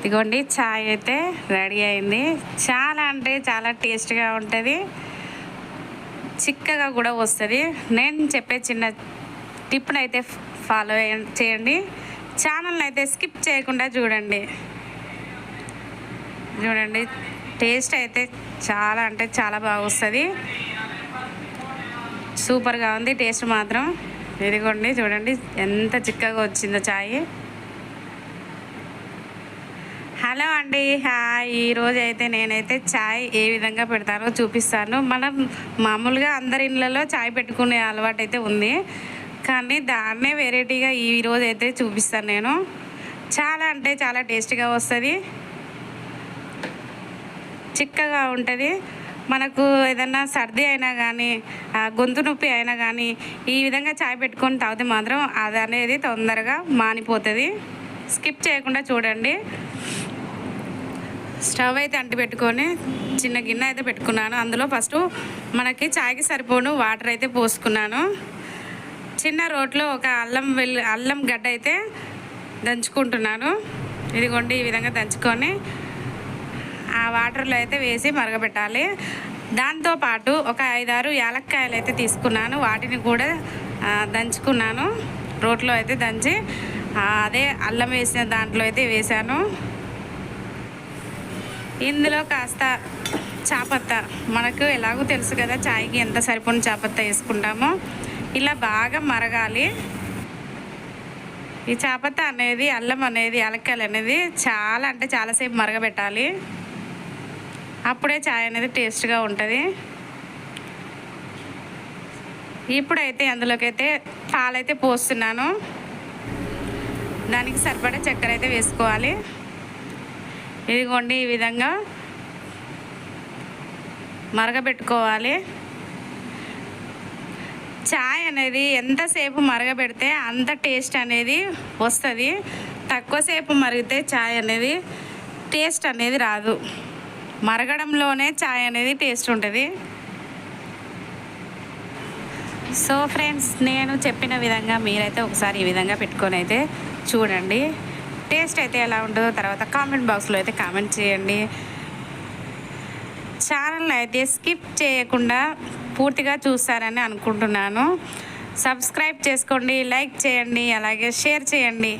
ఇదిగోండి చాయ్ అయితే రెడీ అయింది. చాలా అంటే చాలా టేస్ట్గా ఉంటుంది. చిక్కగా కూడా వస్తుంది. నేను చెప్పే చిన్న టిప్ని అయితే ఫాలో చేయండి. ఛానల్ని అయితే స్కిప్ చేయకుండా చూడండి. చూడండి టేస్ట్ అయితే చాలా అంటే చాలా బాగా వస్తుంది. సూపర్గా ఉంది టేస్ట్ మాత్రం. ఇదిగోండి చూడండి ఎంత చిక్కగా వచ్చిందో చాయ్. హలో అండి. హాయ్. ఈరోజు అయితే నేనైతే చాయ్ ఏ విధంగా పెడతానో చూపిస్తాను. మనం మామూలుగా అందరి ఇళ్ళలో చాయ్ పెట్టుకునే అలవాటు అయితే ఉంది. కానీ దాన్నే వెరైటీగా ఈ అయితే చూపిస్తాను నేను. చాలా అంటే చాలా టేస్టీగా వస్తుంది. చిక్కగా ఉంటుంది. మనకు ఏదన్నా సర్ది అయినా కానీ గొంతు నొప్పి అయినా కానీ ఈ విధంగా చాయ్ పెట్టుకొని తాగితే మాత్రం అది అనేది తొందరగా మానిపోతుంది. స్కిప్ చేయకుండా చూడండి. స్టవ్ అయితే అంటి పెట్టుకొని చిన్న గిన్నె అయితే పెట్టుకున్నాను. అందులో ఫస్ట్ మనకి చాయ్కి సరిపోను వాటర్ అయితే పోసుకున్నాను. చిన్న రోట్లో ఒక అల్లం వెల్లు అల్లం గడ్డ అయితే దంచుకుంటున్నాను. ఇదిగోండి ఈ విధంగా దంచుకొని ఆ వాటర్లో అయితే వేసి మరగబెట్టాలి. దాంతోపాటు ఒక ఐదారు యాలక్కాయలు అయితే తీసుకున్నాను. వాటిని కూడా దంచుకున్నాను. రోట్లో అయితే దంచి అదే అల్లం వేసిన దాంట్లో అయితే వేశాను. ఇందులో కాస్త చాపత్త. మనకు ఎలాగో తెలుసు కదా చాయ్కి ఎంత సరిపోయిన చాపత్త వేసుకుంటామో. ఇలా బాగా మరగాలి. ఈ చాపత్త అనేది అల్లం అనేది యాలక్కాయలు అనేది చాలా అంటే చాలాసేపు మరగబెట్టాలి. అప్పుడే చాయ్ అనేది టేస్ట్గా ఉంటుంది. ఇప్పుడైతే అందులోకి అయితే పాలైతే పోస్తున్నాను. దానికి సరిపడా చక్కెర అయితే వేసుకోవాలి. ఇదిగోండి ఈ విధంగా మరగబెట్టుకోవాలి. చాయ్ అనేది ఎంతసేపు మరగబెడితే అంత టేస్ట్ అనేది వస్తుంది. తక్కువసేపు మరిగితే చాయ్ అనేది టేస్ట్ అనేది రాదు. మరగడంలోనే చాయ్ అనేది టేస్ట్ ఉంటుంది. సో ఫ్రెండ్స్ నేను చెప్పిన విధంగా మీరైతే ఒకసారి ఈ విధంగా పెట్టుకొని అయితే చూడండి. టేస్ట్ అయితే ఎలా ఉంటుందో తర్వాత కామెంట్ బాక్స్లో అయితే కామెంట్ చేయండి. ఛానల్ని అయితే స్కిప్ చేయకుండా పూర్తిగా చూస్తారని అనుకుంటున్నాను. సబ్స్క్రైబ్ చేసుకోండి లైక్ చేయండి అలాగే షేర్ చేయండి.